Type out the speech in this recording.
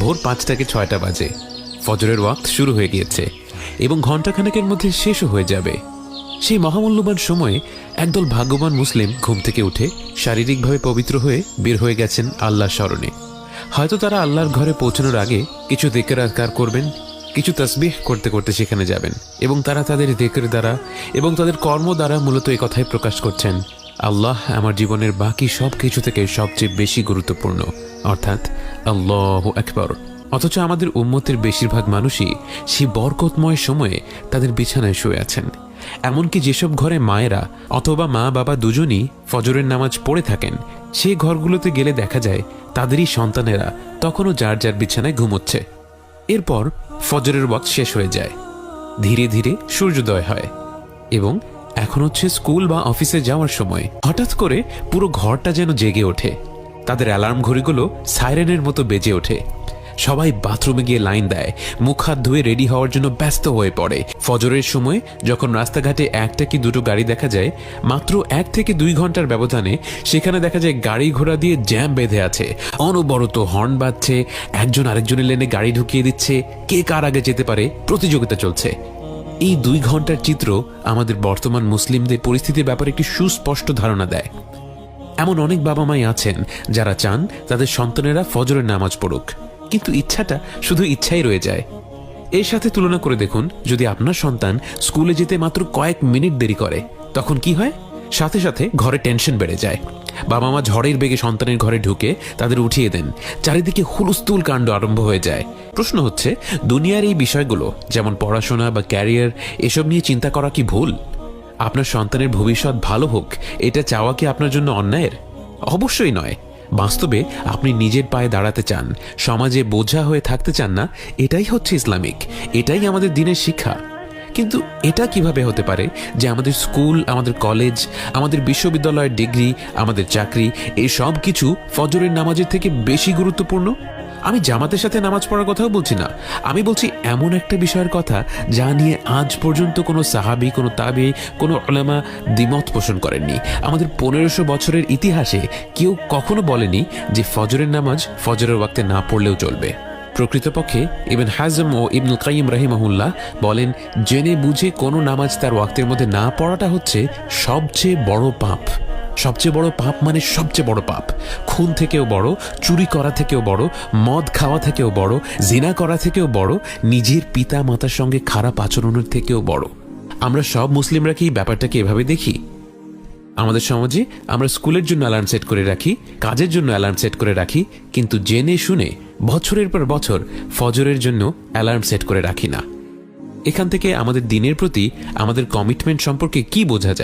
ভোর পাঁচটাকে ছয়টা বাজে। ফজরের ওয়াক্ত শুরু হয়ে গিয়েছে এবং ঘণ্টাখানেকের মধ্যে শেষও হয়ে যাবে। সেই মহামূল্যবান সময়ে একদল ভাগ্যবান মুসলিম ঘুম থেকে উঠে শারীরিকভাবে পবিত্র হয়ে বের হয়ে গেছেন আল্লাহর স্মরণে। হয়তো তারা আল্লাহর ঘরে পৌঁছানোর আগে কিছু দেকের আকার করবেন, কিছু তসবিহ করতে করতে সেখানে যাবেন এবং তারা তাদের দেকের দ্বারা এবং তাদের কর্ম দ্বারা মূলত এই কথাই প্রকাশ করছেন। আল্লাহ আমার জীবনের বাকি সব কিছু থেকে সবচেয়ে বেশি গুরুত্বপূর্ণ। অর্থাৎ আল্লাহ একবার অথচ আমাদের উম্মতের বেশিরভাগ মানুষই সেই বরকতময় সময়ে তাদের বিছানায় শুয়ে আছেন। এমনকি যেসব ঘরে মায়েরা অথবা মা বাবা দুজনই ফজরের নামাজ পড়ে থাকেন সেই ঘরগুলোতে গেলে দেখা যায় তাদেরই সন্তানেরা তখনও যার যার বিছানায় ঘুমোচ্ছে। এরপর ফজরের ওয়াক্ত শেষ হয়ে যায়। ধীরে ধীরে সূর্যোদয় হয় এবং এখন হচ্ছে স্কুল বা অফিসে যাওয়ার সময় হঠাৎ করে পুরো ঘরটা যেন জেগে ওঠে। তাদের অ্যালার্ম ঘড়িগুলো সাইরেনের মতো বেজে ওঠে। সবাই বাথরুমে গিয়ে লাইন দেয়। মুখ হাত ধুয়ে রেডি হওয়ার জন্য ব্যস্ত হয়ে পড়ে। ফজরের সময় যখন রাস্তাঘাটে একটা কি দুটো গাড়ি দেখা যায়, মাত্র এক থেকে দুই ঘণ্টার ব্যবধানে সেখানে দেখা যায় গাড়ি ঘোড়া দিয়ে জ্যাম বেঁধে আছে। অনবরত হর্ন বাজছে, একজন আরেকজনের লেনে গাড়ি ঢুকিয়ে দিচ্ছে। কে কার আগে যেতে পারে প্রতিযোগিতা চলছে। এই দুই ঘণ্টার চিত্র আমাদের বর্তমান মুসলিমদের পরিস্থিতির ব্যাপারে একটি সুস্পষ্ট ধারণা দেয়। এমন অনেক বাবা মাই আছেন যারা চান তাদের সন্তানেরা ফজরের নামাজ পড়ুক। কিন্তু ইচ্ছাটা শুধু ইচ্ছাই রয়ে যায়। এর সাথে তুলনা করে দেখুন, যদি আপনার সন্তান স্কুলে যেতে মাত্র কয়েক মিনিট দেরি করে, তখন কি হয়? সাথে সাথে ঘরে টেনশন বেড়ে যায়। বাবা মা ঝড়ের বেগে সন্তানের ঘরে ঢুকে তাদের উঠিয়ে দেন। চারিদিকে হুলস্থুল কাণ্ড আরম্ভ হয়ে যায়। প্রশ্ন হচ্ছে, দুনিয়ার এই বিষয়গুলো, যেমন পড়াশোনা বা ক্যারিয়ার, এসব নিয়ে চিন্তা করা কি ভুল? আপনার সন্তানের ভবিষ্যৎ ভালো হোক, এটা চাওয়া কি আপনার জন্য অন্যায়ের? অবশ্যই নয়। বাস্তবে আপনি নিজের পায়ে দাঁড়াতে চান, সমাজে বোঝা হয়ে থাকতে চান না, এটাই হচ্ছে ইসলামিক, এটাই আমাদের দিনের শিক্ষা। কিন্তু এটা কীভাবে হতে পারে যে আমাদের স্কুল, আমাদের কলেজ, আমাদের বিশ্ববিদ্যালয়ের ডিগ্রি, আমাদের চাকরি, এই সব কিছু ফজরের নামাজের থেকে বেশি গুরুত্বপূর্ণ? আমি জামাতের সাথে নামাজ পড়ার কথাও বলছি না। আমি বলছি এমন একটা বিষয়ের কথা যা নিয়ে আজ পর্যন্ত কোনো সাহাবি, কোনো তাবি কোনো ওলামা দ্বিমত পোষণ করেননি। আমাদের পনেরোশো বছরের ইতিহাসে কেউ কখনো বলেনি যে ফজরের নামাজ ফজরের ওয়াক্তে না পড়লেও চলবে। প্রকৃতপক্ষে ইবেন হাজম ও ইবনুল কাইম রাহিমাহুল্লাহ বলেন, জেনে বুঝে কোনো নামাজ তার ওয়াক্তের মধ্যে না পড়াটা হচ্ছে সবচেয়ে বড় পাপ। সবচেয়ে বড় পাপ মানে সবচেয়ে বড় পাপ। খুন থেকেও বড়, চুরি করা থেকেও বড়, মদ খাওয়া থেকেও বড়, জিনা করা থেকেও বড়, নিজের পিতা মাতার সঙ্গে খারাপ আচরণের থেকেও বড়। আমরা সব মুসলিমরা কি ব্যাপারটাকে এভাবে দেখি? আমাদের সমাজে আমরা স্কুলের জন্য অ্যালার্ম সেট করে রাখি, কাজের জন্য অ্যালার্ম সেট করে রাখি, কিন্তু জেনে শুনে বছরের পর বছর ফজরের জন্য অ্যালার্ম সেট করে রাখি না। এখান থেকে আমাদের দিনের প্রতি আমাদের কমিটমেন্ট সম্পর্কে কি বোঝা যায়?